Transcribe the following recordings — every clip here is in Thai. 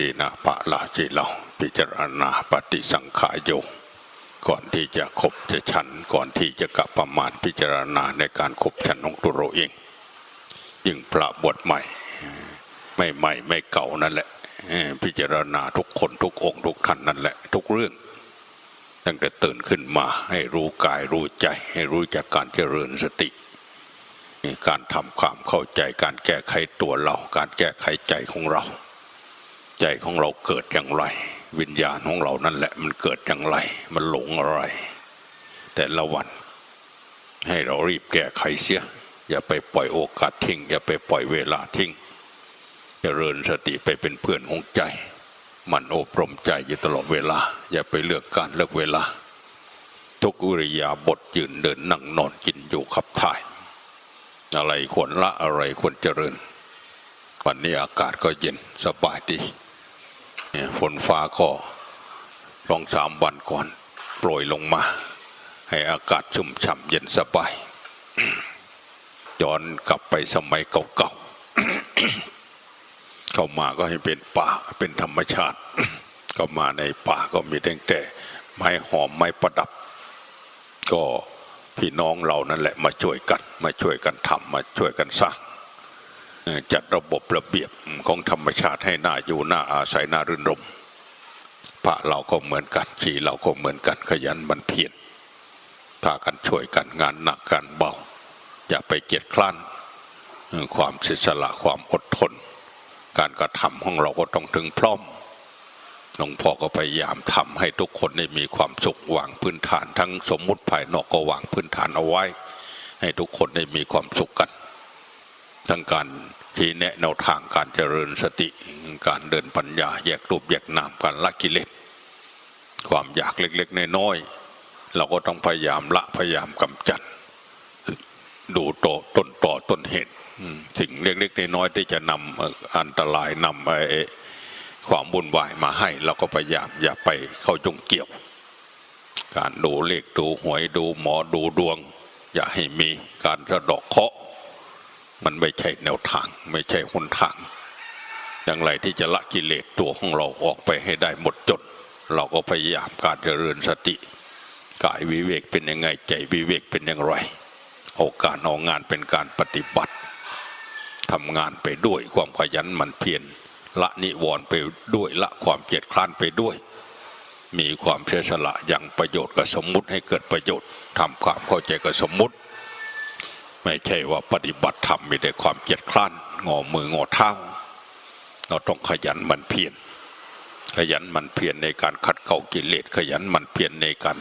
ดีๆนะพระราชิเราพิจารณาปฏิสังขายโยก่อนที่จะขบจะฉันก่อนที่จะกลับประมาณพิจารณาในการขบฉันของตัวเราเองยิ่งพระบวชใหม่ ไม่ใหม่ไม่เก่านั่นแหละพิจารณาทุกคนทุกองค์ทุกท่านนั่นแหละ ทุกเรื่อง ตั้งแต่ตื่นขึ้นมาให้รู้กายรู้ใจ ให้รู้จากการเจริญสติการทำความเข้าใจการแก้ไขตัวเรา การแก้ไขใจของเรา ใจของเราเกิดอย่างไร วิญญาณของเรานั่นแหละมันเกิดอย่างไร มันหลงอะไร แต่ละวัน ให้เรารีบแก้ไขเสีย อย่าไปปล่อยโอกาสทิ้ง อย่าไปปล่อยเวลาทิ้งเจริญสติไปเป็นเพื่อนของใจ มันอบรมใจอยู่ตลอดเวลา อย่าไปเลือกการเลือกเวลา ทุกอุริยาบทยืนเดินนั่งนอนกินอยู่ขับถ่าย อะไรควรละอะไรควรเจริญ วันนี้อากาศก็เย็นสบายดี ฝนฟ้าก็ลองสามวันก่อน โปรยลงมา ให้อากาศชุ่มฉ่ำเย็นสบายย้อนกลับไปสมัยเก่าๆเข้ามาก็ให้เป็นป่าเป็นธรรมชาติเข้ามาในป่าก็มีตั้งแต่ไม้หอมไม้ประดับ ก็พี่น้องเรานั่นแหละมาช่วยกัน มาช่วยกันทำมาช่วยกันสร้าง จัดระบบระเบียบของธรรมชาติให้น่าอยู่น่าอาศัยน่ารื่นรมพระเราก็เหมือนกันชีเราก็เหมือนกันขยันหมันเพียรพากันช่วยกันงานหนักการเบา อย่าไปเกียจคร้านความเสียสละความอดทน การกระทำของเราก็ต้องถึงพร้อมหลวงพ่อก็พยายามทำให้ทุกคนได้มีความสุขวางพื้นฐานทั้งสมมุติภายนอกก็วางพื้นฐานเอาไว้ ให้ทุกคนได้มีความสุขกัน ทั้งการ ที่แนะแนวทางการเจริญสติการเดินปัญญาแยกรูปแยกนามการละกิเลสความอยากเล็กๆน้อยๆเราก็ต้องพยายามละพยายามกำจัด ดูโตต้นต่อต้นเหตุสิ่งเล็กๆน้อยๆที่จะนำเอ่ออันตรายนำไอ้ความวุ่นวายมาให้เราก็พยายามอย่าไปเข้าจงเกี่ยว การดูเลขดูหวยดูหมอดูดวง อย่าให้มีการสะดอกเคาะ มันไม่ใช่แนวทาง ไม่ใช่หนทาง อย่างไรที่จะละกิเลสตัวของเราออกไปให้ได้หมดจด เราก็พยายามการเจริญสติ กายวิเวกเป็นยังไงใจวิเวกเป็นอย่างไรเอาการเอางานเป็นการปฏิบัติทำงานไปด้วยความขยันหมันเพียรละนิวรณ์ไปด้วยละความเกียจคร้านไปด้วย มีความเสียสละอยังประโยชน์กับสมมุติให้เกิดประโยชน์ทำความเข้าใจกับสมมุติ ไม่ใช่ว่าปฏิบัติธรรมมีแต่ความเกียจคร้านงอมืองอเท้าเราต้องขยันมันเพียรขยันมันเพียรในการขัดเกลากิเลสขยันมันเพียรในการ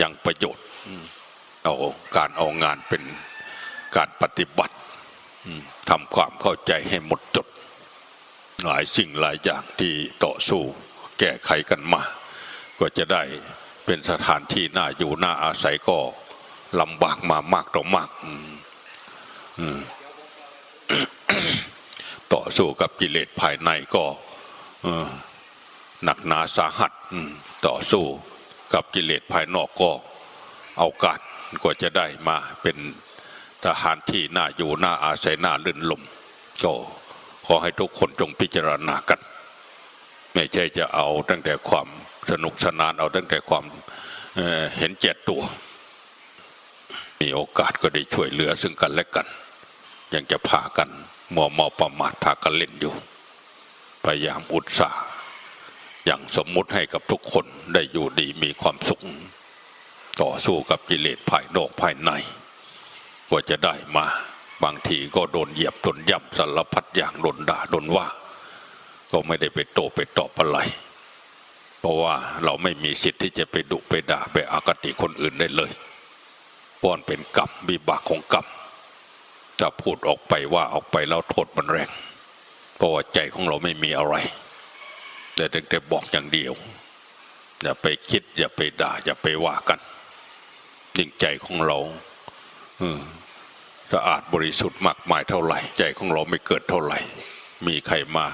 ยังประโยชน์เอาการเอางานเป็นการปฏิบัติทำความเข้าใจให้หมดจด หลายสิ่งหลายอย่างที่ต่อสู้แก้ไขกันมา ก็จะได้เป็นสถานที่น่าอยู่น่าอาศัยก็ ลำบากมามากต่อมากต่อสู้กับกิเลสภายในก็หนักหนาสาหัสต่อสู้กับกิเลสภายนอกก็เอาการก็จะได้มาเป็นทหารที่น่าอยู่น่าอาศัยน่าลื่นลมก็ขอให้ทุกคนจงพิจารณากัน ไม่ใช่จะเอาตั้งแต่ความสนุกสนานเอาตั้งแต่ความเเห็นแก่ตัว มีโอกาสก็ได้ช่วยเหลือซึ่งกันและกัน ยังจะพากันมัวเมาประมาทพากันเล่นอยู่ พยายามอุตสาห์อย่างสมมุติให้กับทุกคนได้อยู่ดีมีความสุข ต่อสู้กับกิเลสภายนอกภายในก็จะได้มาบางทีก็โดนเหยียบโดนย่ำสารพัดอย่างโดนด่าโดนว่า ก็ไม่ได้ไปโตไปตอบอะไร เพราะว่าเราไม่มีสิทธิ์ที่จะไปดุไปด่าไปอากติคนอื่นได้เลย ป้อนเป็นกรรมวิบากของกรรมจะพูดออกไปว่าออกไปแล้วโทษมันแรง เพราะว่าใจของเราไม่มีอะไร แต่เด็กแต่บอกอย่างเดียว อย่าไปคิด อย่าไปด่า อย่าไปว่ากันยิ่งใจของเราสะอาดบริสุทธิ์มากมายเท่าไหร่ ใจของเราไม่เกิดเท่าไหร่ มีใครมา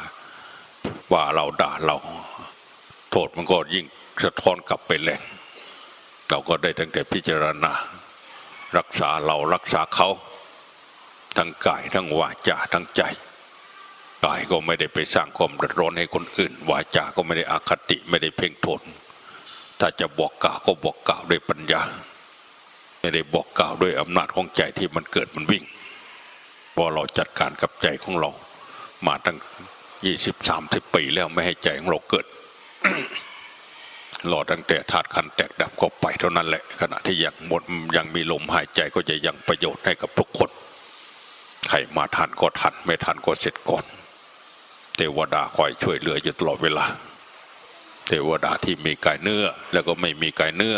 ว่าเราด่าเรา โทษมันก็ยิ่งสะท้อนกลับไปแรงเราก็ได้ตั้งแต่พิจารณา รักษาเรารักษาเขา ทั้งกายทั้งวาจาทั้งใจกายก็ไม่ได้ไปสร้างความเดือดร้อนให้คนอื่น วาจา ก็ไม่ได้อาคติไม่ได้เพ่งโทษถ้าจะบอกกล่าวก็บอกกล่าวด้วยปัญญา ไม่ได้บอกกล่าวด้วยอำนาจของใจที่มันเกิดมันวิ่งพราะเราจัดการกับใจของเรา มาตั้งยี่สิบสามสิบปีแล้วไม่ให้ใจของเราเกิด รอตั้งแต่ธาตุขันแตกดับก็ไปเท่านั้นแหละ ขณะที่ยังหมดยังมีลมหายใจก็จะยังประโยชน์ให้กับทุกคนใครมาทันก็ทันไม่ทันก็เสร็จก่อน เทวดาคอยช่วยเหลืออยู่ตลอดเวลา เทวดาที่มีกายเนื้อแล้วก็ไม่มีกายเนื้อ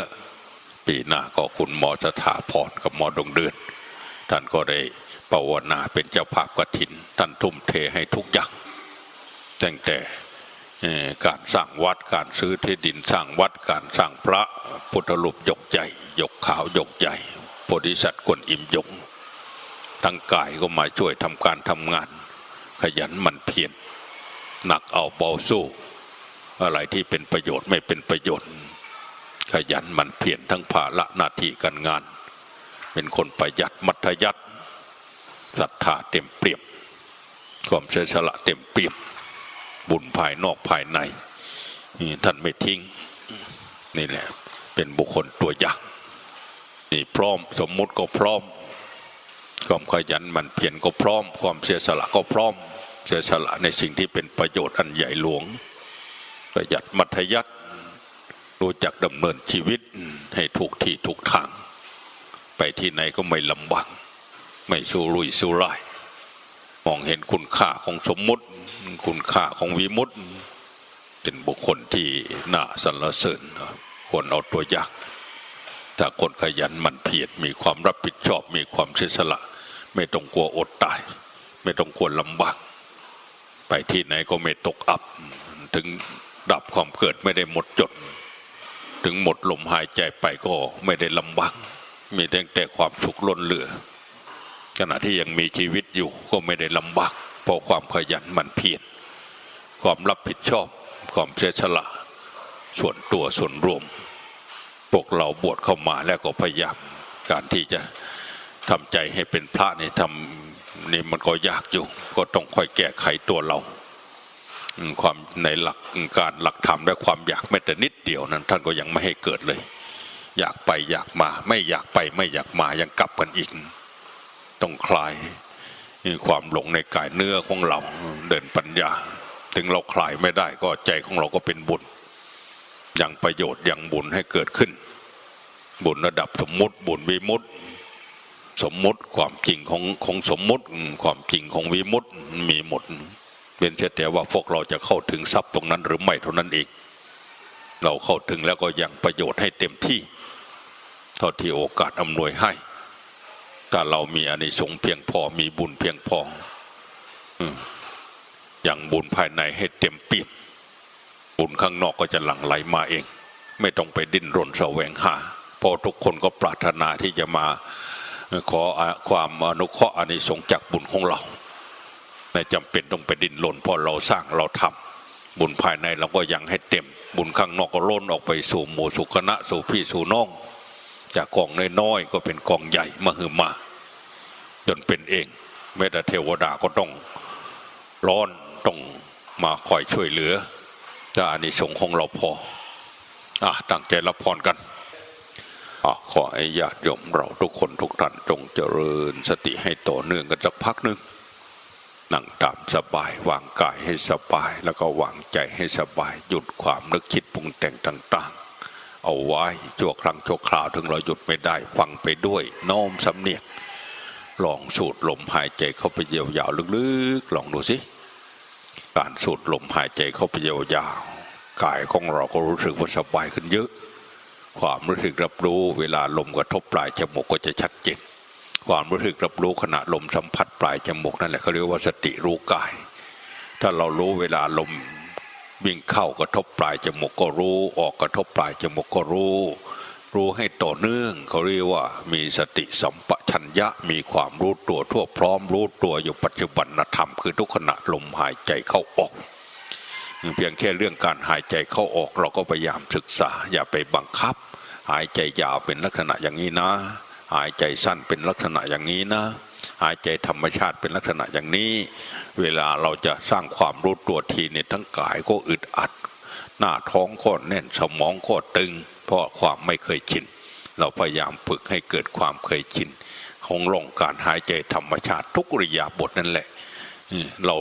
ปีหน้าก็คุณหมอสถาพรกับหมอดงเดือน ท่านก็ได้ภาวนาเป็นเจ้าภาพกฐิน ท่านทุ่มเทให้ทุกอย่างตั้งแต่ การสร้างวัดการซื้อที่ดินสร้างวัดการสร้างพระพุทธรูปยกใหญ่ยกขาวยกใหญ่โพธิสัตว์กวนอิมยงทั้งกายก็มาช่วยทำการทำงาน ขยันหมันเพียรหนักเอาเบาสู้ อะไรที่เป็นประโยชน์ไม่เป็นประโยชน์ ขยันหมันเพียรทั้งภาระหน้าที่การงาน เป็นคนประหยัดมัธยัติศรัทธาเต็มเปี่ยมความเสียสละเต็มเปี่ยม บุญภายนอกภายในนี่ท่านไม่ทิ้ง นี่แหละ เป็นบุคคลตัวอย่างนี่พร้อมสมมุติก็พร้อมความขยันมันเพียรก็พร้อม ความเสียสละก็พร้อม เสียสละในสิ่งที่เป็นประโยชน์อันใหญ่หลวงประหยัดมัธยัติรู้จักดำเนินชีวิตให้ถูกที่ถูกทาง ไปที่ไหนก็ไม่ลำบากไม่สู้ลุยสู้ไล่มองเห็นคุณค่าของสมมุติ คุณค่าของวิมุตติเป็นบุคคลที่น่าสรรเสริญควรเอาตัวอย่างถ้าคนขยันมันเพียรมีความรับผิดชอบ มีความเสียสละ ไม่ต้องกลัวอดตาย ไม่ต้องกลัวลำบาก ไปที่ไหนก็ไม่ตกอับ ถึงดับความเกิดไม่ได้หมดจด ถึงหมดลมหายใจไปก็ไม่ได้ลำบาก มีแต่แต่ความทุกข์ล้นเหลือ ขณะที่ยังมีชีวิตอยู่ก็ไม่ได้ลำบาก เพราะความขยันมันเพียรความรับผิดชอบความเสียสละ ส่วนตัวส่วนรวม พวกเราบวชเข้ามาแล้วก็พยายามการที่จะทำใจให้เป็นพระนี่ทำนี่มันก็ยากอยู่ ก็ต้องค่อยแก้ไขตัวเรา ความในหลักการหลักธรรมและความอยากแม้แต่นิดเดียวนั้น ท่านก็ยังไม่ให้เกิดเลย อยากไปอยากมา ไม่อยากไปไม่อยากมายังกลับกันอีก ต้องคลาย ความหลงในกายเนื้อของเราเดินปัญญา ถึงเราคลายไม่ได้ก็ใจของเราก็เป็นบุญอยังประโยชน์อยังบุญให้เกิดขึ้น บุญระดับสมมติบุญวิมุตติ สมมติความจริงของของสมมติความจริงของวิมุตติมีหมดเป็นแต่ว่าพวกเราจะเข้าถึงทรัพย์ตรงนั้นหรือไม่เท่านั้นเองเราเข้าถึงแล้วก็ยังประโยชน์ให้เต็มที่เท่าที่โอกาสอำนวยให้ ถ้าเรามีอานิสงส์เพียงพอมีบุญเพียงพออย่างบุญภายในให้เต็มเปี่ยมบุญข้างนอกก็จะหลั่งไหลมาเอง ไม่ต้องไปดิ้นรนแสวงหาเพราะทุกคนก็ปรารถนาที่จะมาขอความอนุเคราะห์อานิสงส์จากบุญของเราไม่จำเป็นต้องไปดิ้นรนเพราะเราสร้างเราทำบุญภายในเราก็ยังให้เต็ม บุญข้างนอกก็ล้นออกไปสู่หมู่สุขณะสู่พี่สู่น้อง จากกองน้อยๆก็เป็นกองใหญ่มาหือมา จนเป็นเองแม้แต่เทวดาก็ต้องร้อนต้องมาคอยช่วยเหลือถ้าอานิสงส์ของเราพออะตั้งใจรับพรกันอะขอให้ญาติโยมเราทุกคนทุกท่านจงเจริญสติให้ต่อเนื่องกันสักพักหนึ่งนั่งตามสบายวางกายให้สบาย แล้วก็วางใจให้สบาย หยุดความนึกคิดปรุงแต่งต่างๆ เอาไว้ชั่วครั้งชั่วคราวถึงเราหยุดไม่ได้ฟังไปด้วยโน้มสำเนียกลองสูดลมหายใจเข้าไปยาวๆลึกๆ ลองดูสิการสูดลมหายใจเข้าไปยาวๆกายของเราก็รู้สึกว่าสบายขึ้นเยอะ ความรู้สึกรับรู้เวลาลมกระทบปลายจมูกก็จะชัดเจนความรู้สึกรับรู้ขณะลมสัมผัสปลายจมูกนั่นแหละเขาเรียกว่าสติรู้กาย ถ้าเรารู้เวลาลม วิ่งเข้ากระทบปลายจมูกก็รู้ ออกกระทบปลายจมูกก็รู้ รู้ให้ต่อเนื่องเขาเรียกว่ามีสติสัมปชัญญะมีความรู้ตัวทั่วพร้อมรู้ตัวอยู่ปัจจุบันธรรมคือทุกขณะลมหายใจเข้าออกเพียงแค่เรื่องการหายใจเข้าออกเราก็พยายามศึกษา อย่าไปบังคับ หายใจยาวเป็นลักษณะอย่างนี้นะ หายใจสั้นเป็นลักษณะอย่างนี้นะ หายใจธรรมชาติเป็นลักษณะอย่างนี้ เวลาเราจะสร้างความรู้ตัวทีเนี่ยทั้งกายก็อึดอัด หน้าท้องก็แน่นสมองก็ตึง เพราะความไม่เคยชิน เราพยายามฝึกให้เกิดความเคยชินของลงการหายใจธรรมชาติทุกริยาบทนั่นแหละเออเรา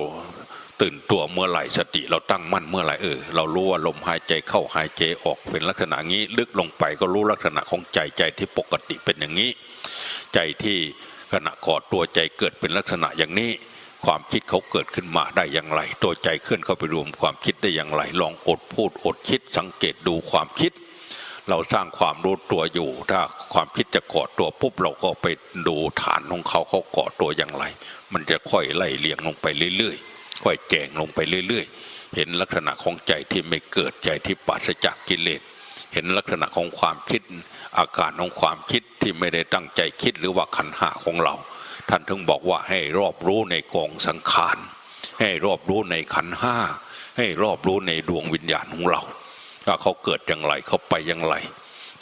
ตื่นตัวเมื่อไหร่สติเราตั้งมั่นเมื่อไหร่เออเรารู้ว่าลมหายใจเข้าหายใจออกเป็นลักษณะนี้ ลึกลงไปก็รู้ลักษณะของใจใจที่ปกติเป็นอย่างนี้ ใจที่ ขณะกอดตัวใจเกิดเป็นลักษณะอย่างนี้ ความคิดเขาเกิดขึ้นมาได้อย่างไร ตัวใจเคลื่อนเข้าไปรวมความคิดได้อย่างไร ลองอดพูดอดคิดสังเกตดูความคิด เราสร้างความรู้ตัวอยู่ ถ้าความคิดจะเกาะตัวปุ๊บเราก็ไปดูฐานของเขาเขาเกาะตัวอย่างไร มันจะค่อยไล่เลียงลงไปเรื่อยๆ ค่อยแกงลงไปเรื่อย ๆ เห็นลักษณะของใจที่ไม่เกิดใจที่ปราศจากกิเลสเห็นลักษณะของความคิด อาการของความคิดที่ไม่ได้ตั้งใจคิดหรือว่าขันหาของเรา ท่านถึงบอกว่าให้รอบรู้ในกองสังขารให้รอบรู้ในขันห้าให้รอบรู้ในดวงวิญญาณของเราว่าเขาเกิดอย่างไรเขาไปอย่างไร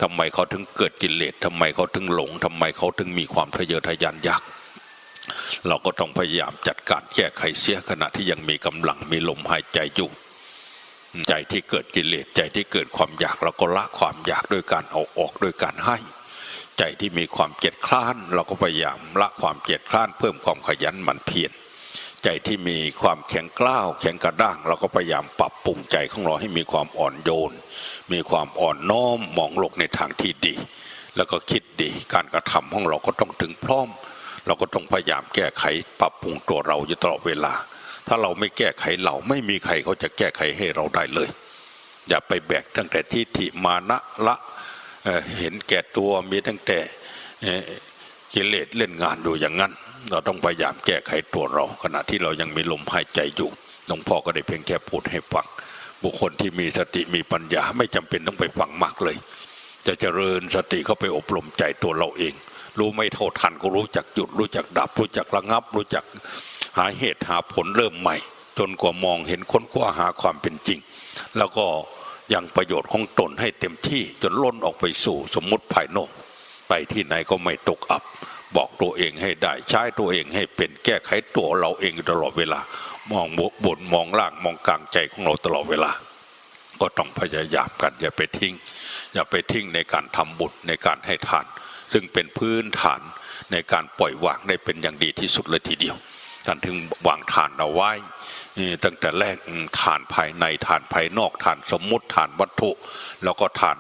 ทำไมเขาถึงเกิดกิเลสทำไมเขาถึงหลงทำไมเขาถึงมีความทะเยอทะยานอยากเราก็ต้องพยายามจัดการแก้ไขเสียขณะที่ยังมีกำลังมีลมหายใจอยู่ ใจที่เกิดกิเลสใจที่เกิดความอยากเราก็ละความอยากด้วยการเอาออกด้วยการให้ ใจที่มีความเจ็ดคล้าน เราก็พยายามละความเจ็ดคล้าน เพิ่มความขยันหมั่นเพียรใจที่มีความแข็งกล้าว แข็งกระด้าง เราก็พยายามปรับปรุงใจของเราให้มีความอ่อนโยน มีความอ่อนน้อมมองโลกในทางที่ดี แล้วก็คิดดีการกระทำของเราก็ต้องถึงพร้อม เราก็ต้องพยายามแก้ไขปรับปรุงตัวเราอยู่ตลอดเวลา ถ้าเราไม่แก้ไขเราไม่มีใครเขาจะแก้ไขให้เราได้เลย อย่าไปแบกตั้งแต่ทิฏฐิมานะละเเห็นแก่ตัวมีตั้งแต่เกิเลสเล่นงานอยู่อย่างนั้น เราต้องพยายามแก้ไขตัวเรา ขณะที่เรายังมีลมหายใจอยู่หลวงพ่อก็ได้เพียงแค่พูดให้ฟังบุคคลที่มีสติมีปัญญาไม่จำเป็นต้องไปฟังมากเลย จะเจริญสติเข้าไปอบรมใจตัวเราเอง รู้ไม่เท่าทันก็รู้จักหยุดรู้จักดับ รู้จักระงับ รู้จัก หาเหตุหาผลเริ่มใหม่ จนกว่ามองเห็นค้นคว้าหาความเป็นจริง แล้วก็ยังประโยชน์ของตนให้เต็มที่จนล้นออกไปสู่สมมติภายนอก ไปที่ไหนก็ไม่ตกอับ บอกตัวเองให้ได้ใช้ตัวเองให้เป็นแก้ไขตัวเราเองตลอดเวลา มองบนมองล่างมองกลางใจของเราตลอดเวลา ก็ต้องพยายามกันอย่าไปทิ้ง อย่าไปทิ้งในการทำบุญในการให้ทาน ซึ่งเป็นพื้นฐานในการปล่อยวางได้เป็นอย่างดีที่สุดเลยทีเดียว ท่านถึงวางทานเอาไว้ตั้งแต่แรกอืมทานภายในทานภายนอกทานสมมุติทานวัตถุ แล้วก็ทาน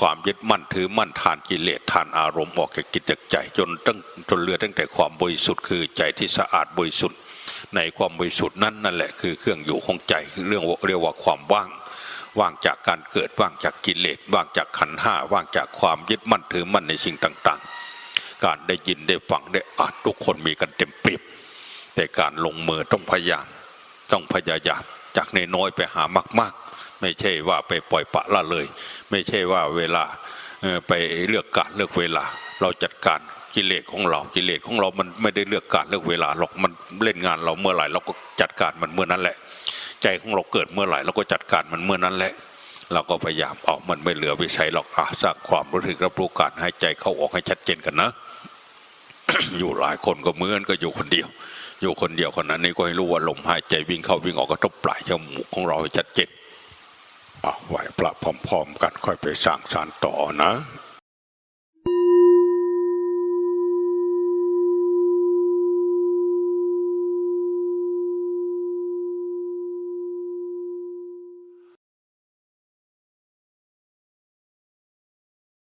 ความยึดมั่นถือมั่นทานกิเลสทานอารมณ์ออกจากกิจจากใจจนตั้งจนเหลือตั้งแต่ความบริสุทธิ์คือใจที่สะอาดบริสุทธิ์ ในความบริสุทธิ์นั้นนั่นแหละคือเครื่องอยู่ของใจคือเรื่องเรียกว่าความว่าง ว่างจากการเกิดว่างจากกิเลสว่างจากขันห้าว่างจากความยึดมั่นถือมั่นในสิ่งต่าง ๆ การได้ยินได้ฟังได้อ่านทุกคนมีกันเต็มเปี่ยม แต่การลงมือต้องพยายาม ต้องพยายามจากในน้อยไปหามาก ๆ ไม่ใช่ว่าไปปล่อยปละละเลย ไม่ใช่ว่าเวลาไปเลือกการเลือกเวลา เราจัดการกิเลสของเรากิเลสของเรามันไม่ได้เลือกการเลือกเวลาหรอกมันเล่นงานเราเมื่อไหร่เราก็จัดการมันเมื่อนั้นแหละ ใจของเราเกิดเมื่อไหร่เราก็จัดการมันเมื่อนั้นแหละ เราก็พยายามเอามันไม่เหลือวิสัยหรอกอะสร้างความรู้สึกรับรู้การหายใจเข้าออกให้ชัดเจนกันนะ อยู่หลายคนก็เหมือนก็อยู่คนเดียว อยู่คนเดียวคนนั้นนี่ก็ให้รู้ว่าลมหายใจวิ่งเข้าวิ่งออกกระทบปลายจมูกของเราให้ชัดเจนอะไหวพระพร้อมๆกันค่อยไปสร้างสารต่อนะ